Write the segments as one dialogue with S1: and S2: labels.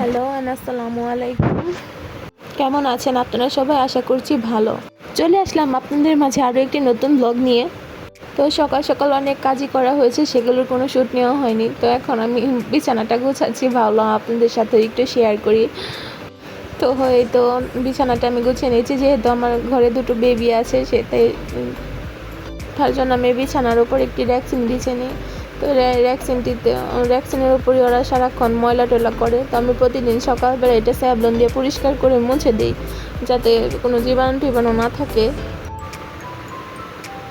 S1: Hello আসসালামু আলাইকুম। কেমন আছেন আপনারা সবাই? আশা করছি ভালো। চলে আসলাম আপনাদের মাঝে আরও একটি নতুন ব্লগ নিয়ে। তো সকাল সকাল অনেক কাজই করা হয়েছে সেগুলোর কোনো শ্যুট নেওয়া হয়নি। তো এখন আমি বিছানাটা গোছাচ্ছি ভাবলাম আপনাদের সাথে একটু শেয়ার করি। তো হয়ে তো বিছানাটা আমি গুছিয়ে নিয়েছি যেহেতু আমার ঘরে দুটো বেবি আছে সেটাই উম, তার জন্য আমি বিছানার ওপর একটি ভ্যাকসিন বিছিয়ে নিই তো ভ্যাকসিনটিতে ভ্যাকসিনের উপরই ওরা সারাক্ষণ ময়লা টয়লা করে। তো আমি প্রতিদিন সকালবেলা এটা স্যাবলন দিয়ে পরিষ্কার করে মুছে দিই, যাতে কোনো জীবাণু টিবাণু না থাকে।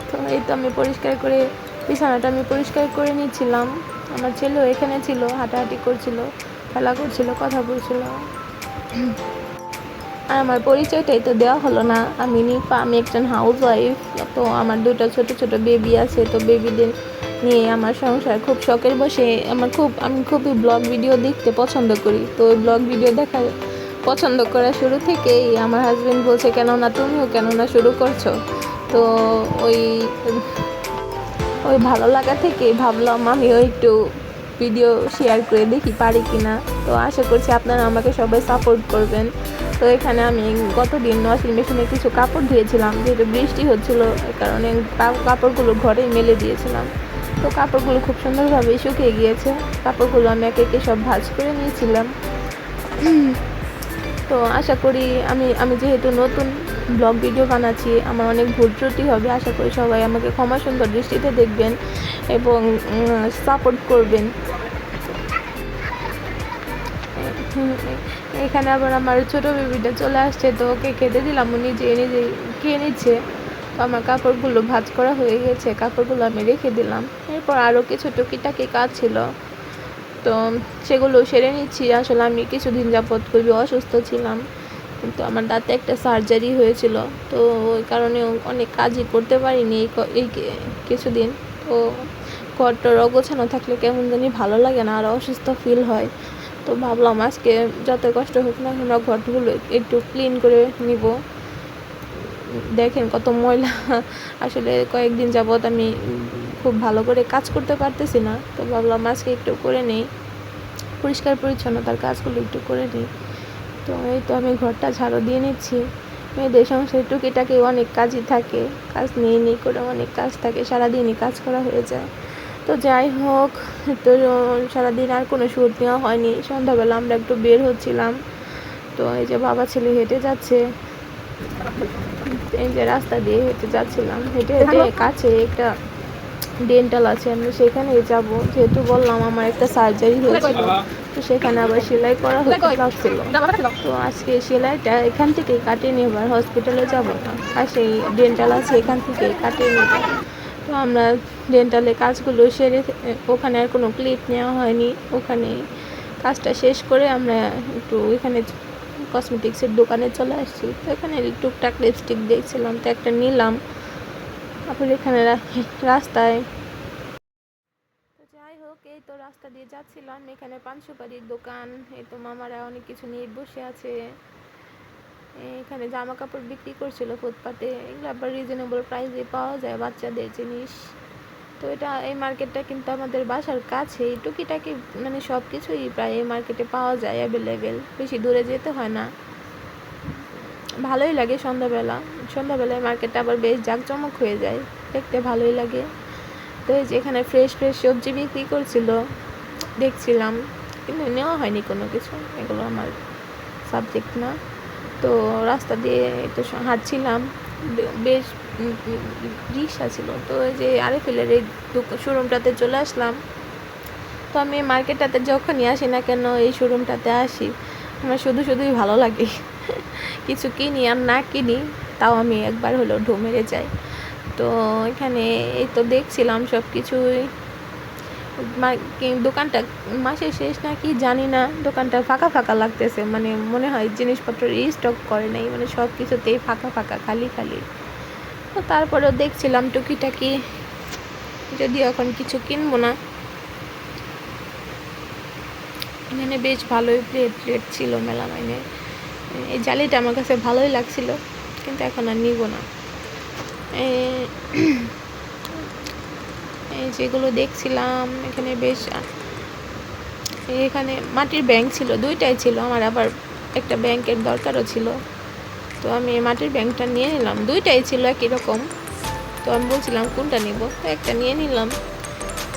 S1: তো এই তো আমি পরিষ্কার করে, বিছানাটা আমি পরিষ্কার করে নিচ্ছিলাম আমার ছেলেও এখানে ছিল, হাঁটাহাঁটি করছিল, খেলা করছিল, কথা বলছিল। আর আমার পরিচয়টাই তো দেওয়া হলো না। আমি নিপা, আমি একজন হাউস ওয়াইফ তো আমার দুটো ছোট ছোট বেবি আছে, তো বেবিদের নিয়ে আমার সংসার খুব শখের বসে আমার খুব, আমি খুবই ব্লগ ভিডিও দেখতে পছন্দ করি। তো ওই ব্লগ ভিডিও দেখা পছন্দ করা শুরু থেকেই আমার হাজব্যান্ড বলছে, কেন না তুমিও কেন না শুরু করছ? তো ওই ওই ভালো লাগা থেকে ভাবলাম আমিও একটু ভিডিও শেয়ার করে দেখি পারি কি না তো আশা করছি আপনারা আমাকে সবাই সাপোর্ট করবেন। তো এখানে আমি গত দিন ওয়াশিং মেশিনে কিছু কাপড় ধুয়েছিলাম, যেহেতু বৃষ্টি হচ্ছিল কারণে কাপড়গুলো ঘরেই মেলে দিয়েছিলাম। তো কাপড়গুলো খুব সুন্দরভাবে শুকিয়ে গিয়েছে। কাপড়গুলো আমি একে একে সব ভাঁজ করে নিয়েছিলাম। তো আশা করি আমি আমি যেহেতু নতুন ব্লগ ভিডিও বানাচ্ছি, আমার অনেক ভুল ত্রুটি হবে। আশা করি সবাই আমাকে ক্ষমা সুন্দর দৃষ্টিতে দেখবেন এবং সাপোর্ট করবেন। এখানে আবার আমার ছোটো বেবিটা চলে আসছে, তো ওকে খেতে দিলাম। ও নিজে নিজে খেয়ে নিচ্ছে। আমার কাপড়গুলো ভাঁজ করা হয়ে গেছে, কাপড়গুলো আমি রেখে দিলাম। এরপর আরও কিছু টুকিটাকি কাজ ছিল। তো সেগুলো সেরে নিচ্ছি। আসলে আমি কিছুদিন যাবৎ খুবই অসুস্থ ছিলাম। কিন্তু আমার দাঁতে একটা সার্জারি হয়েছিল। তো ওই কারণে অনেক কাজই করতে পারিনি এই কিছুদিন। তো ঘরটার অগোছানো থাকলে কেমন জানি ভালো লাগে না, আর অসুস্থ ফিল হয়। তো ভাবলাম আজকে যত কষ্ট হোক না কেন ঘরগুলো একটু ক্লিন করে নিব। দেখেন কত ময়লা। আসলে কয়েকদিন যাবৎ আমি খুব ভালো করে কাজ করতে পারতেছি না, তো ভাবলাম আজকে একটু করে নেই। পরিষ্কার পরিচ্ছন্নতার কাজগুলো একটু করে নিই। তো এই তো আমি ঘরটা ঝাড়ু দিয়ে নিচ্ছি। মেয়েদের সংসারে টুকিটাকি অনেক কাজই থাকে, কাজ নিয়ে নিই করে অনেক কাজ থাকে, সারাদিনই কাজ করা হয়ে যায়। তো যাই হোক, তো সারাদিন আর কোনো শ্যুট নেওয়া হয়নি। সন্ধ্যাবেলা আমরা একটু বের হচ্ছিলাম। তো এই যে বাবা ছেলে হেঁটে যাচ্ছে। এই যে রাস্তা দিয়ে হেঁটে যাচ্ছিলাম হেঁটে হেঁটে কাছে একটা ডেন্টাল আছে আমি সেখানেই যাব। যেহেতু বললাম আমার একটা সার্জারি হয়েছিল তো সেখানে আবার সেলাই করা হতে লাগছিল। তো আজকে সেলাইটা এখান থেকেই কাটিয়ে নিয়ে এবার হসপিটালে যাব। না আর সেই ডেন্টাল আছে এখান থেকে কাটিয়ে নেব। তো আমরা ডেন্টালে কাজগুলো সেরে ওখানে আর কোনো ক্লিপ নেওয়া হয়নি। ওখানে কাজটা শেষ করে আমরা একটু ওইখানে কসমেটিক্সের দোকানে চলে আসছি। তো এখানে টুকটাক লিপস্টিক দেখছিলাম, তো একটা নিলাম। তারপরে এখানে রাস্তায়। যাই হোক, এই তো রাস্তা দিয়ে যাচ্ছিলাম। এখানে পান সুপারির দোকান। এই তো মামারা অনেক কিছু নিয়ে বসে আছে। এখানে জামা কাপড় বিক্রি করছিল ফুটপাতে। এগুলো আবার রিজনেবল প্রাইসে পাওয়া যায় বাচ্চাদের জিনিস। তো এটা, এই মার্কেটটা কিন্তু আমাদের বাসার কাছেই। টুকিটাকি মানে সব কিছুই প্রায় এই মার্কেটে পাওয়া যায় অ্যাভেলেবেল বেশি দূরে যেতে হয় না। ভালোই লাগে সন্ধ্যাবেলা। সন্ধ্যাবেলায় মার্কেটটা আবার বেশ জাঁকজমক হয়ে যায়। দেখতে ভালোই লাগে। তো এই যে এখানে ফ্রেশ ফ্রেশ সবজি বিক্রি করছিল, দেখছিলাম। কিন্তু নেওয়া হয়নি কোনো কিছু। এগুলো আমার সাবজেক্ট না। তো রাস্তা দিয়ে একটু হাঁটছিলাম। বেশ রিক্সা ছিল। তো এই যে আরএফএলের এই শোরুমটাতে চলে আসলাম। তো আমি মার্কেটটাতে যখনই আসি না কেন এই শোরুমটাতে আসি, আমার শুধু শুধুই ভালো লাগে। কিছু কিনি আর না কিনি, তাও আমি একবার হলো ঢো মেরে যাই। তো এখানে এই তো দেখছিলাম সব কিছুই কি- দোকানটা মাসের শেষ নাকি জানি না, দোকানটা ফাঁকা ফাঁকা লাগতেছে। মানে মনে হয় জিনিসপত্র স্টক করে নাই মানে সব কিছুতেই ফাঁকা ফাঁকা, খালি খালি। তো তারপরেও দেখছিলাম টুকিটাকি। যদিও এখন কিছু কিনবো না। এখানে বেশ ভালোই প্লেট প্লেট ছিল মেলামাইনের এই জালিটা আমার কাছে ভালোই লাগছিল, কিন্তু এখন আর নিব না। এই যেগুলো দেখছিলাম, এখানে বেশ, এখানে মাটির ব্যাংক ছিল, দুইটাই ছিল। আমার আবার একটা ব্যাংকের দরকারও ছিল। তো আমি মাটির ব্যাংকটা নিয়ে নিলাম। দুইটাই ছিল একই রকম। তো আমি বলছিলাম, কোনটা নিব? তো একটা নিয়ে নিলাম।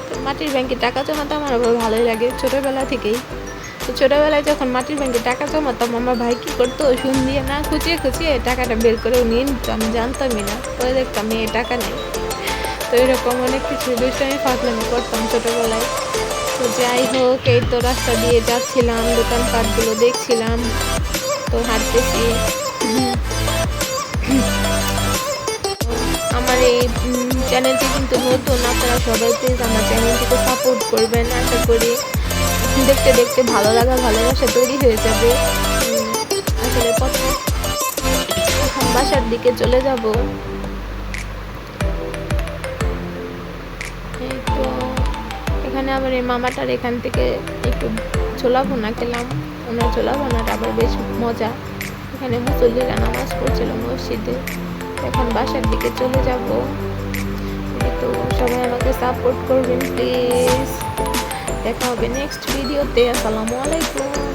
S1: তো মাটির ব্যাংকে টাকা জমাতে আমার ভালোই লাগে ছোটোবেলা থেকেই। তো ছোটোবেলায় যখন মাটির ব্যাংকে টাকা জমাতাম, আমার ভাই কী করতো? শুন দিয়ে না খুঁচিয়ে খুঁচিয়ে টাকাটা বের করে নিয়ে নিত। আমি জানতামই না। পরে দেখতাম এই টাকা নেই। তো এরকম অনেক কিছু দুষ্টামি, ফাজলামি করতাম ছোটোবেলায়। তো যাই হোক, এই তো রাস্তা দিয়ে যাচ্ছিলাম, দোকানপাটগুলো দেখছিলাম। তো হাঁটতেছি। এই চ্যানেলটি কিন্তু নতুন, আপনারা সবাই প্লিজ আমার চ্যানেলটিকে সাপোর্ট করবেন, আশা করি দেখতে দেখতে ভালো লাগা, ভালোবাসা তৈরি হয়ে যাবে। আসলে বাসার দিকে চলে যাব। তো, এখানে আবার এই মামাটার এখান থেকে একটু ছোলা ভুনা খেলাম। ওনার ছোলা ভুনাটা আবার বেশ মজা। এখানে মুসল্লিরা নামাজ পড়ছিল মসজিদে। এখন বাসার দিকে চলে যাব। তো সবাই আমাকে সাপোর্ট করবেন প্লিজ দেখা হবে নেক্সট ভিডিওতে আসসালামু আলাইকুম।